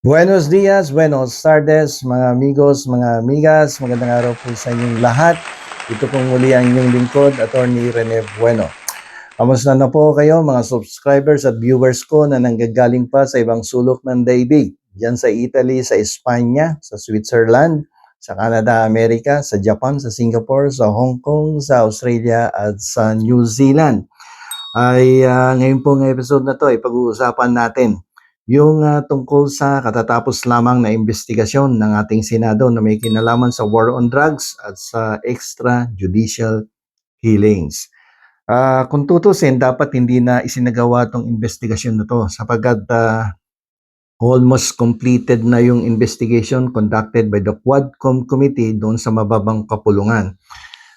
Buenos dias, buenos tardes, mga amigos, mga amigas. Magandang araw po sa inyong lahat. Ito pong muli ang inyong lingkod, Attorney Rene Bueno. Kamusta na po kayo mga subscribers at viewers ko na nanggagaling pa sa ibang sulok ng daigdig. Diyan sa Italy, sa Espanya, sa Switzerland, sa Canada, Amerika, sa Japan, sa Singapore, sa Hong Kong, sa Australia at sa New Zealand. Ay ah, ngayon pong episode na to ay pag-uusapan natin yung ah, tungkol sa katatapos lamang na investigasyon ng ating Senado na may kinalaman sa war on drugs at sa extrajudicial killings. Ah, kung tutusin, dapat hindi na isinagawa tong investigasyon na to sapagkat ah, almost completed na yung investigation conducted by the Quadcom Committee doon sa mababang kapulungan.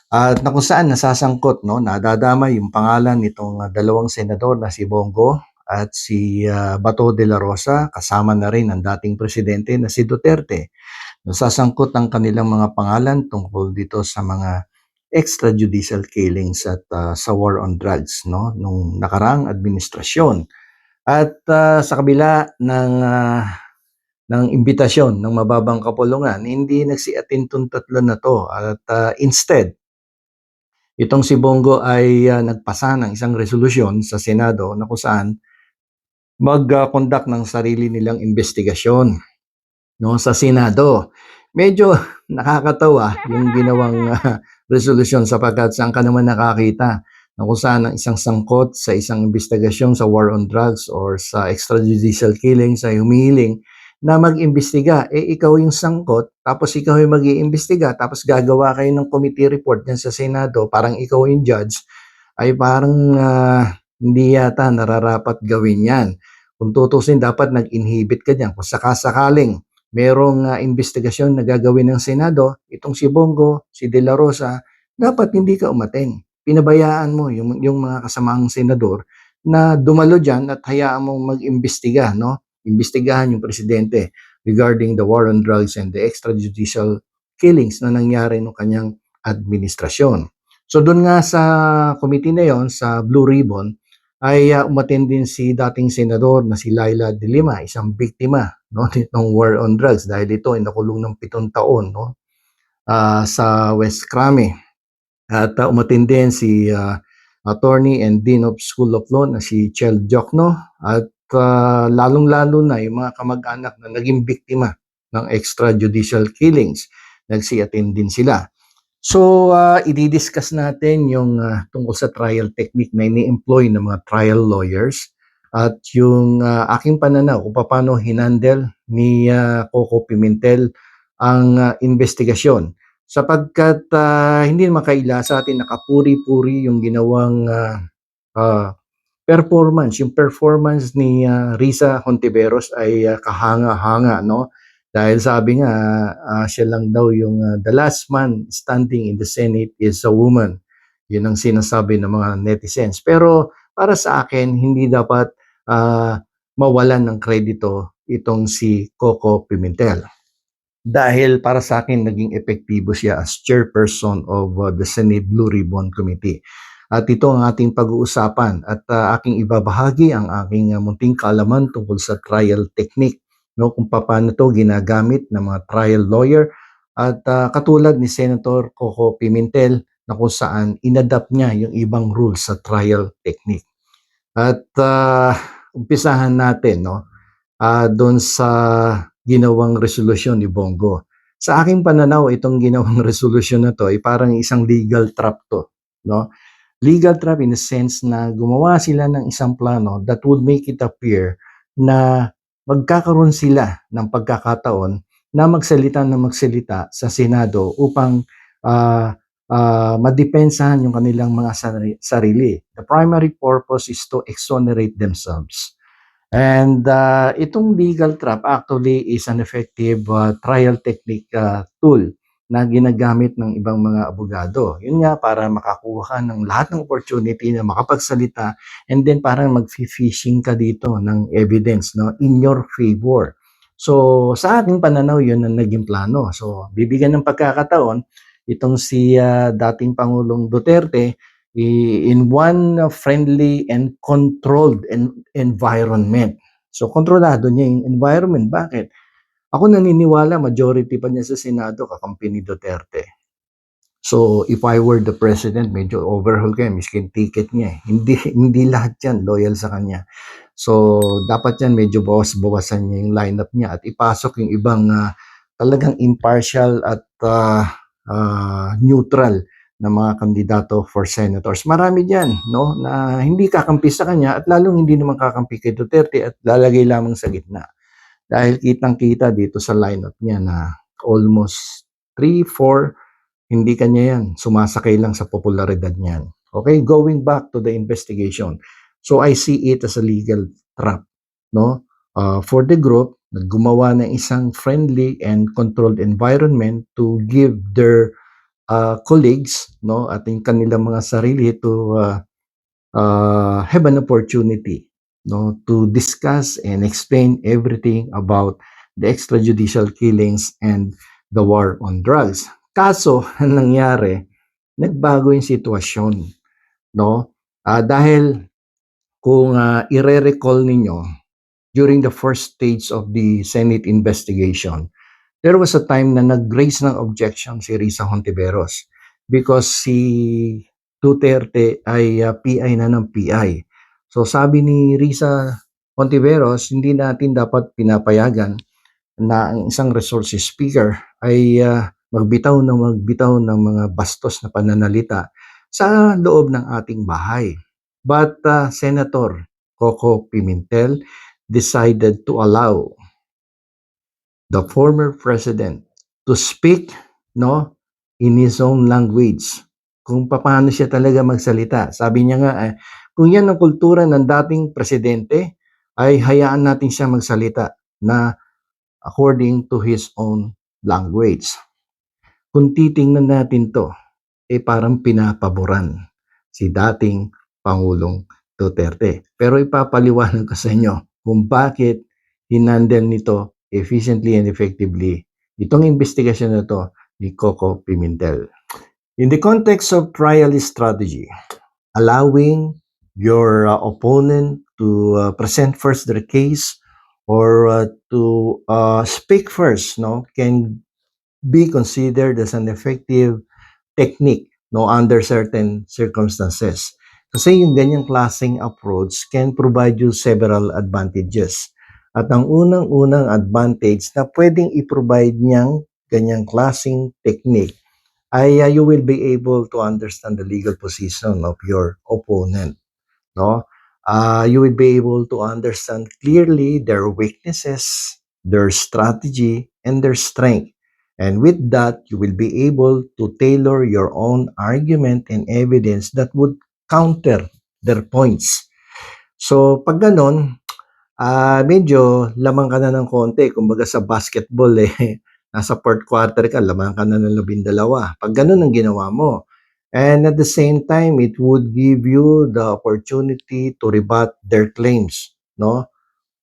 At na kung saan nasasangkot, no, nadadama yung pangalan nitong dalawang senador na si Bongo at si ah, Bato de la Rosa, kasama na rin ang dating presidente na si Duterte. Nasasangkot ang kanilang mga pangalan tungkol dito sa mga extrajudicial killings at ah, sa war on drugs no nung nakaraang administrasyon. At ah, sa kabila ng ah, ng imbitasyon ng mababang kapulungan, hindi nagsiatin tong tatlo na to at ah, instead itong si Bongo ay ah, nagpasa ng isang resolusyon sa Senado na kung mag-conduct ng sarili nilang investigasyon no sa Senado. Medyo nakakatawa yung ginawang ah, resolusyon sapagkat saan ka naman nakakita na kung saan ang isang sangkot sa isang investigasyon sa war on drugs or sa extrajudicial killing sa humihiling na mag-imbestiga. Eh, ikaw yung sangkot, tapos ikaw yung mag iimbestiga tapos gagawa kayo ng committee report dyan sa Senado, parang ikaw yung judge, ay parang ah, hindi yata nararapat gawin yan. Kung tutusin, dapat nag-inhibit ka dyan. Kung sakasakaling merong ah, investigasyon na gagawin ng Senado, itong si Bongo, si De La Rosa, dapat hindi ka umaten. Pinabayaan mo yung, yung mga kasamaang senador na dumalo dyan at hayaan mong mag-imbestiga, no? Imbestigahan yung presidente regarding the war on drugs and the extrajudicial killings na nangyari ng kanyang administrasyon. So doon nga sa committee na yon sa Blue Ribbon ay uh, umaten din si dating senador na si Laila de Lima, isang biktima no nitong war on drugs dahil ito ay nakulong ng pitong taon no ah, sa West Crame. At uh, umatin din si ah, attorney and dean of School of Law na si Chel Jokno at ah, lalong-lalo na yung mga kamag-anak na naging biktima ng extrajudicial killings. Nagsi-attend din sila. So, ah, i-discuss natin yung ah, tungkol sa trial technique na ini-employ ng mga trial lawyers at yung ah, aking pananaw kung paano hinandle ni ah, Coco Pimentel ang ah, investigasyon sapagkat ah, hindi naman kaila sa atin nakapuri-puri yung ginawang ah, ah, performance. Yung performance ni ah, Risa Hontiveros ay ah, kahanga-hanga, no? Dahil sabi nga, ah, siya lang daw yung ah, the last man standing in the Senate is a woman. Yun ang sinasabi ng mga netizens. Pero para sa akin, hindi dapat ah, mawalan ng kredito itong si Coco Pimentel dahil para sa akin naging epektibo siya as chairperson of uh, the Senate Blue Ribbon Committee. At ito ang ating pag-uusapan at uh, aking ibabahagi ang aking uh, munting kaalaman tungkol sa trial technique, no kung paano to ginagamit ng mga trial lawyer at uh, katulad ni Senator Coco Pimentel na kung saan inadapt niya yung ibang rules sa trial technique. At uh, umpisahan natin no uh, doon sa ginawang resolusyon ni Bongo. Sa aking pananaw, itong ginawang resolusyon na to ay parang isang legal trap to. No? Legal trap in the sense na gumawa sila ng isang plano that would make it appear na magkakaroon sila ng pagkakataon na magsalita na magsalita sa Senado upang uh, uh, madepensahan yung kanilang mga sarili. The primary purpose is to exonerate themselves. And uh, itong legal trap actually is an effective uh, trial technique uh, tool na ginagamit ng ibang mga abogado. Yun nga, para makakuha ka ng lahat ng opportunity na makapagsalita and then parang mag-fishing ka dito ng evidence no, in your favor. So, sa ating pananaw, yun ang naging plano. So, bibigyan ng pagkakataon, itong si uh, dating Pangulong Duterte in one friendly and controlled en- environment. So, kontrolado niya yung environment. Bakit? Ako naniniwala, majority pa niya sa Senado, kakampi ni Duterte. So, if I were the president, medyo overhaul kayo, miskin ticket niya eh. Hindi, hindi lahat yan loyal sa kanya. So, dapat yan medyo bawas-bawasan niya yung lineup niya at ipasok yung ibang ah, talagang impartial at ah, ah, neutral na mga kandidato for senators. Marami diyan, no, na hindi kakampi sa kanya at lalong hindi naman kakampi kay Duterte at lalagay lamang sa gitna. Dahil kitang-kita dito sa lineup niya na almost 3, 4 hindi kanya yan. Sumasakay lang sa popularidad niyan. Okay, going back to the investigation. So I see it as a legal trap, no? Uh, for the group, naggumawa ng isang friendly and controlled environment to give their uh, colleagues, no, at yung kanilang mga sarili to uh, uh, have an opportunity, no, to discuss and explain everything about the extrajudicial killings and the war on drugs. Kaso, ang nangyari, nagbago yung sitwasyon, no? Ah, dahil kung ah, ire-recall ninyo, during the first stage of the Senate investigation, there was a time na nag-raise ng objection si Risa Hontiveros because si Duterte ay ah, PI na ng PI. So sabi ni Risa Hontiveros, hindi natin dapat pinapayagan na ang isang resources speaker ay ah, magbitaw ng magbitaw ng mga bastos na pananalita sa loob ng ating bahay. But ah, Senator Coco Pimentel decided to allow the former president to speak no in his own language kung paano siya talaga magsalita. Sabi niya nga, eh, kung yan ang kultura ng dating presidente, ay hayaan natin siya magsalita na according to his own language. Kung titingnan natin to, eh parang pinapaboran si dating Pangulong Duterte. Pero ipapaliwanag ko sa inyo kung bakit hinandle nito efficiently and effectively itong investigasyon na to ni Coco Pimentel. In the context of trial strategy, allowing your uh, opponent to uh, present first their case or uh, to uh, speak first no can be considered as an effective technique no under certain circumstances. Kasi yung ganyang klaseng approach can provide you several advantages. At ang unang-unang advantage na pwedeng i-provide niyang ganyang klaseng technique ay uh, you will be able to understand the legal position of your opponent no uh, you will be able to understand clearly their weaknesses their strategy and their strength and with that you will be able to tailor your own argument and evidence that would counter their points so pag ganon ah medyo lamang ka na ng konti kumbaga sa basketball eh nasa fourth quarter ka, lamang ka na ng labindalawa. Pag ganun ang ginawa mo. And at the same time, it would give you the opportunity to rebut their claims. No?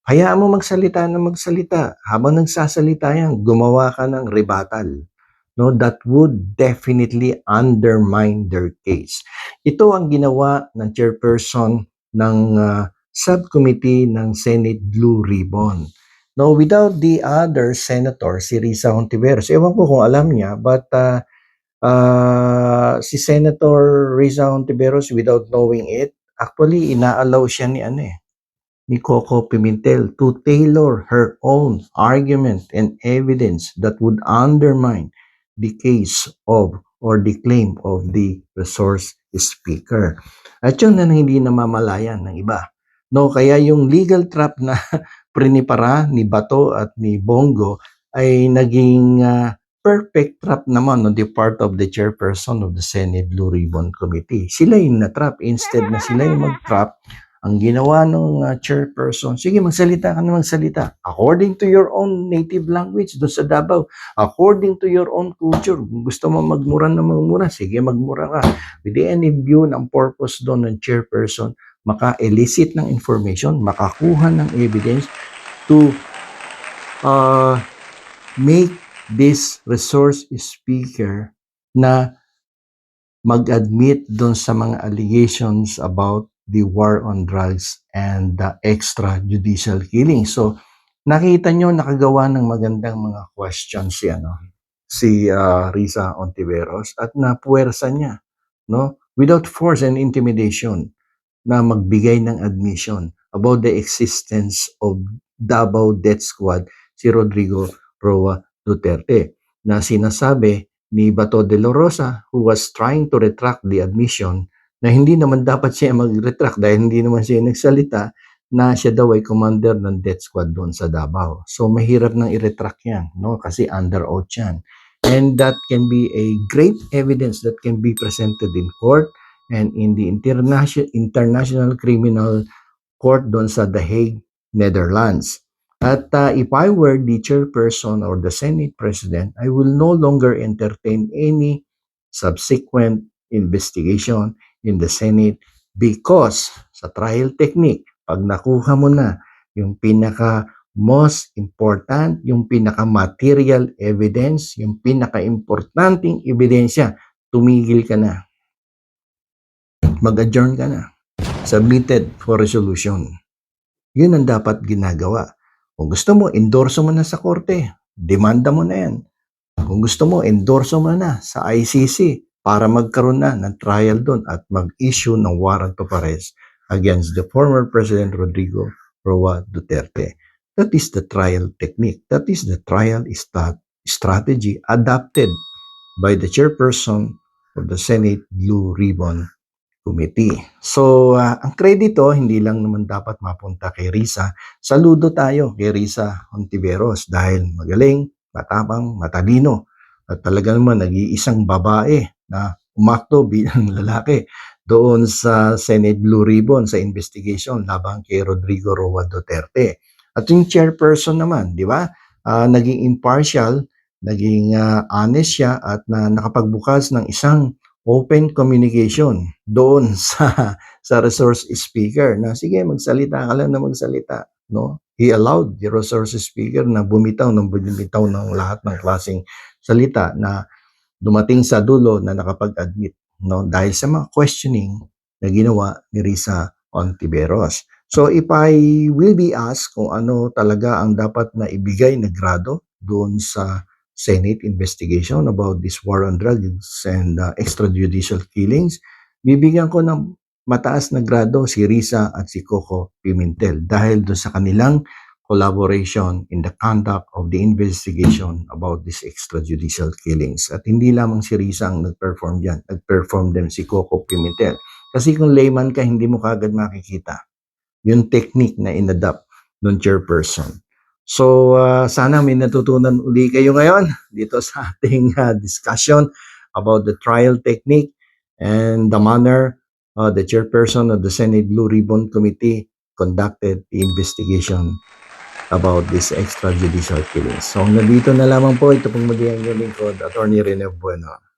Hayaan mo magsalita na magsalita. Habang nagsasalita yan, gumawa ka ng rebuttal. No, that would definitely undermine their case. Ito ang ginawa ng chairperson ng ah, subcommittee ng Senate Blue Ribbon. No, without the other senator, si Risa Hontiveros, ewan ko kung alam niya, but uh, uh, si Senator Risa Hontiveros, without knowing it, actually, inaalaw siya ni ano eh, ni Coco Pimentel to tailor her own argument and evidence that would undermine the case of or the claim of the resource speaker. At yun na hindi namamalayan ng iba. No, kaya yung legal trap na prinipara ni Bato at ni Bongo ay naging ah, perfect trap naman on the part of the chairperson of the Senate Blue Ribbon Committee. Sila yung na-trap. Instead na sila yung mag-trap, ang ginawa ng ah, chairperson, sige magsalita ka na magsalita. According to your own native language doon sa Davao. According to your own culture. Kung gusto mo magmura na magmura, sige magmura ka. With the end of view, ang purpose doon ng chairperson, maka-elicit ng information, makakuha ng evidence to uh, make this resource speaker na mag-admit doon sa mga allegations about the war on drugs and the extrajudicial killing. So, nakita nyo nakagawa ng magandang mga questions si ano si ah, Risa Ontiveros at napuwersa niya no without force and intimidation na magbigay ng admission about the existence of Davao Death Squad si Rodrigo Roa Duterte na sinasabi ni Bato de la Rosa who was trying to retract the admission na hindi naman dapat siya mag-retract dahil hindi naman siya nagsalita na siya daw ay commander ng death squad doon sa Davao. So mahirap nang i-retract yan, no? Kasi under oath yan. And that can be a great evidence that can be presented in court and in the international international criminal court doon sa The Hague, Netherlands. At uh, if I were the chairperson or the Senate President, I will no longer entertain any subsequent investigation in the Senate because sa trial technique, pag nakuha mo na yung pinaka most important, yung pinaka material evidence, yung pinaka importanting ebidensya, tumigil ka na. Mag-adjourn ka na. Submitted for resolution. Yun ang dapat ginagawa. Kung gusto mo, endorso mo na sa korte. Demanda mo na yan. Kung gusto mo, endorso mo na sa ICC para magkaroon na ng trial doon at mag-issue ng warrant of arrest against the former President Rodrigo Roa Duterte. That is the trial technique. That is the trial strategy adopted by the chairperson of the Senate Blue Ribbon Committee. So, ah, ang kredito, hindi lang naman dapat mapunta kay Risa. Saludo tayo kay Risa Ontiveros dahil magaling, matapang, matalino. At talaga naman, nag-iisang babae na umakto bilang lalaki doon sa Senate Blue Ribbon sa investigation labang kay Rodrigo Roa Duterte. At yung chairperson naman, di ba? Ah, naging impartial, naging ah, honest siya at na nakapagbukas ng isang open communication doon sa sa resource speaker na sige magsalita ka lang na magsalita no? He allowed the resource speaker na bumitaw ng bumitaw ng lahat ng klaseng salita na dumating sa dulo na nakapag-admit no? Dahil sa mga questioning na ginawa ni Risa Ontiveros. So if I will be asked kung ano talaga ang dapat na ibigay na grado doon sa Senate investigation about this war on drugs and uh, extrajudicial killings, bibigyan ko ng mataas na grado si Risa at si Coco Pimentel dahil doon sa kanilang collaboration in the conduct of the investigation about these extrajudicial killings. At hindi lamang si Risa ang nag-perform dyan, nag-perform din si Coco Pimentel. Kasi kung layman ka, hindi mo kagad makikita yung technique na inadapt ng chairperson. So, uh, sana may natutunan uli kayo ngayon dito sa ating uh, discussion about the trial technique and the manner uh, the chairperson of the Senate Blue Ribbon Committee conducted the investigation about this extrajudicial killings. So, hanggang dito na lamang po. Ito pong inyong lingkod, Attorney Rene Bueno.